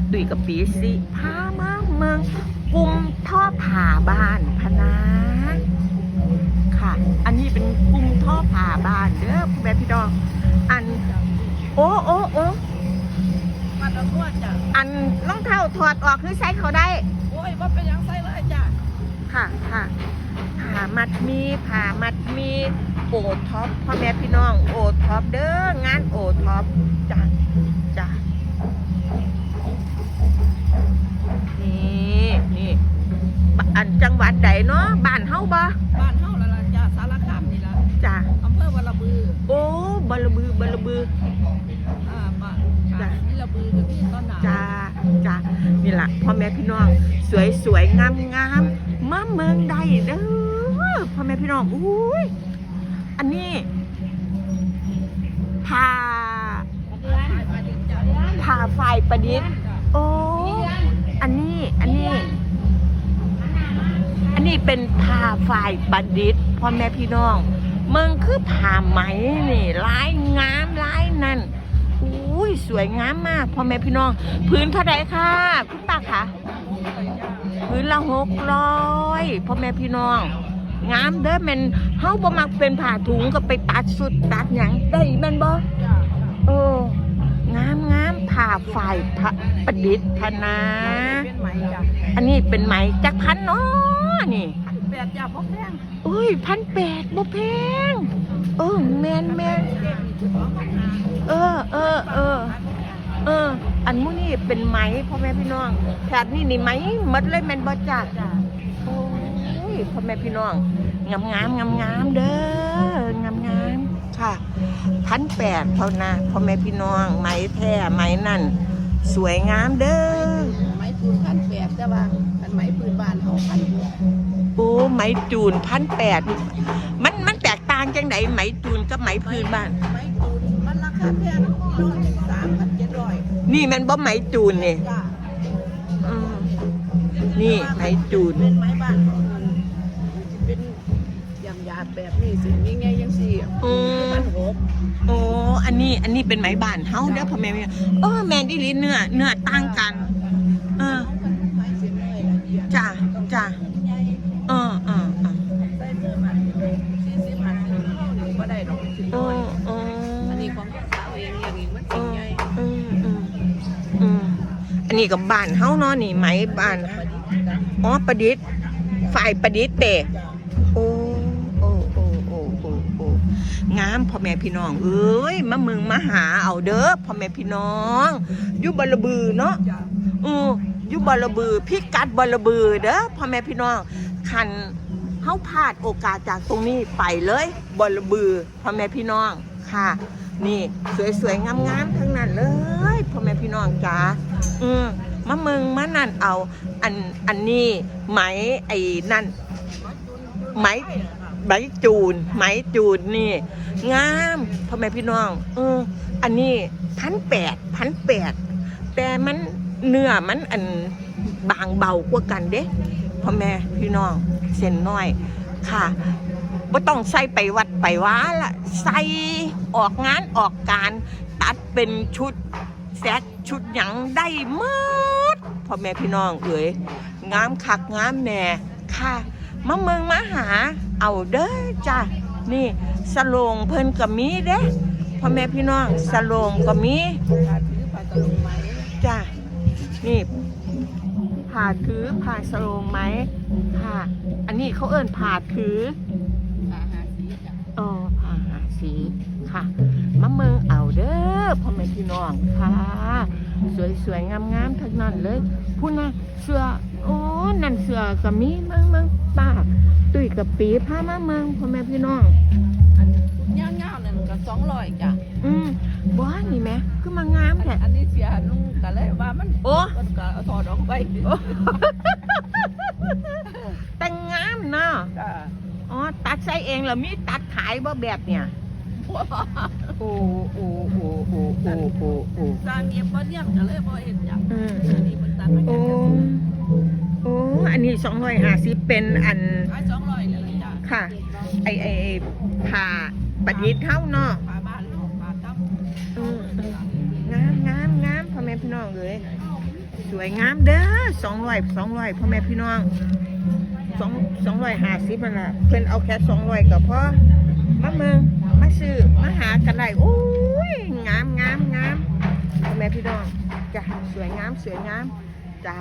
กับตุยกับปีสิพามาเมืองกรุงท่อผ่าบ้านพะนาค่ะ อันนี้เป็นกรุงท่อผ่าบ้านเด้อพ่อแม่พี่น้อง อัน โอ้โอ้โอ้มาตะกวดจ้ะอันรองเท้าถอดออกคือใส่เขาได้ โอ้ยว่าเป็นหยังไงเลยจ้ะค่ะค่ะผ่ามัดมีผ่ามัดมีโอท็อปพ่อแม่พี่น้องโอท็อปเด้องานโอท็อปจ้ะ อันจังหวัดใดเนาะบ้านเฮาบ่บ้านเฮาละล่ะจ้ะสารคามนี่ล่ะจ้ะอำเภอวะละบือ โอ้บลบือบลบืออ่าบ้านจ้ะนี่ละบือกับพี่ต้นหนาวจ้าจ้านี่ล่ะพ่อแม่พี่น้อง สวยสวยงามงามมาเมืองใดเด้อพ่อแม่พี่น้องอุ้ยอันนี้ผ่ามาดิจ้ะผ่าฝ่ายประดิษฐ์โอ้อันนี้อันนี้อั นนี้เป็นผ่าฝ่ายประดิษฐ์พ่อแม่พี่น้องเมืองคือผ่าไหมนี่ลายงามลายนั่นอุ้ยสวยงามมากพ่อแม่พี่น้อง พื้นเท่าไรค่ะคุณป้าคะพื้นละหกร้อยพ่อแม่พี่น้อง งามเด้อแมันเฮาบ่มักเป็นผ่าถุงก็ไปตัดสุดตัดหยังได้แม่นบ่ งามผ่าฝ่ายพระประดิษฐ์นา เป็นไหมจ้ะอันนี้เป็นไหมจักพันเนาะนี่แปดจ้ะพ่อแพงอุ้ยพันแปดบ่แพงเออแมนแมนเออเออเออเออ อันมูนี่เป็นไหมพ่อแม่พี่น้องแถบนี้นี่ไหมหมดเลยแมนบ่จ้าจ้ะโอ้ยพ่อแม่พี่น้องงามงามงามงามเด้องามงาม ค่ะพันแปดเท่านะพ่อแม่พี่น้องไหมแท้ไหมนั่น สวยงามเด้อไหมปืนพันแปดจ้ะว่าอันไหมปืนบ้านเฮาพันหกโอ้ไหมจูนพันแปดมันมันแตกต่างจังไหนไหมจูนกับไหมพื้นบ้านไหมปืนมันราคาแพงกิโลหนึ่งสามพันเจ็ดร้อยนี่มันบ่ไหมจูนนี่จ้ะอืมนี่ไหมจูนเป็นไม้บ้านของมันเป็น ยำยาแบบนี้สิยังไงยังสี่อืม มันหกโอ้ อันนี้ อันนี้เป็นไหมบ้านเฮาเด้อพ่อแม่พี่น้องเออแมนดิลิเนื้อเนื้อต่างกัน เออไม้เสียเลยละเอียดจ้ะจ้ะ ใหญ่เออเออเออใส่เสื้อมาสี่สิบห้าสิบเข้าหนึ่งก็ได้ดอกสิบเอน้อยอเอออันนี้ของสาวเองอย่างนี้มันเอสิ่งอใหญ่เออเออเอออันนี้กับบ้านเฮาเนาะนี่ไหมบ้าน ประดิษฐ์กันอ๋อประดิษฐ์ฝ่ายประดิษฐ์เตะจ้ะโอ้ งามพ่อแม่พี่น้องเอ้ยมามึงมาหาเอาเด้อพ่อแม่พี่น้องอยู่บลบือเนาะอืออยู่บลบือพิกัดบลบือเด้อพ่อแม่พี่น้องคันเฮาพลาดโอกาสจากตรงนี้ไปเลยบลบือพ่อแม่พี่น้องค่ะ นี่สวยๆงามๆทั้งนั้นเลยพ่อแม่พี่น้องจ๋าอืมมามึงมานั่นเอา อันอันนี้ไหมไอ้นั่นไหม ไหมจูนไหมจูนนี่ งามพ่อแม่พี่น้องเอออันนี้พันแปดพันแปดแต่มันเนื้อมันอันบางเบากว่ากันเด้พ่อแม่พี่น้องเส้นน้อยค่ะว่าต้องใส่ไปวัดไปว้าละใส่ออกงานออกการตัดเป็นชุดแซกชุดหยังได้หมดพ่อแม่พี่น้องเอ๋ยงามคักงามแน่ค่ะมาเมืองมาหา เอาเด้อจ้ะนี่สโลงเพิ่นก็มีเด้พ่อแม่พี่น้องสโลงก็มีผ้าถือผ้าตะลุงไหมจ้ะนี่ผ่าถือผ่าสโลงไหมค่ะอันนี้เขาเอิ้นผ่าถือผ้าหาสีจ้ะเออผ่าหาสีค่ะมะเมืองเอาเด้อพ่อแม่พี่น้องค่ะ สวยๆงามๆทั้งนั้นเลยพูดนะเสือโอ้นั่นเสือก็มีเมืองเมืองป้าตุ้ยกับปีพามาเมืองพ่อแม่พี่น้องอันย่างเงาเนี่ยก็สองร้อยจ้ะอืมบ้านนี่ไหมคือมางามแท้อันนี้เสียนุ่งกันเลยว่ามันโอ้มันก็เอาถอดออกไปแต่งงามเนาะจ้ะอ๋อตัดใส่เองเหรอมีตัดขายบ่แบบเนี่ยโอ้โอ้โอ้โอ้โอ้โอ้โอ้สร้างเงียบบ่เนี่ยก็เลยบ่เห็นจ้ะอืมอันนี้มันตัดมาโอ้แค่สิบโอ้ อันนี้สองร้อยห้าสิบเป็นอันขายสองร้อยเลยจ้ะค่ะ ไอไอไอ้ผ่าประดิษฐ์เท่าเนาะผ้าบ้านลูกผ้าตั้มอืมอืมงามงามงามพ่อแม่พี่น้องเลยสวยงามเด้อสองร้อยสองร้อยพ่อแม่พี่น้องสองสองร้อยห้าสิบนั่นแหละเพิ่นเอาแค่สองร้อยก็พอมาเมืองมาซื้อมาหากันได้โอ้ยงามงามงามพ่อแม่พี่น้องจ้ะสวยงามสวยงามจ้า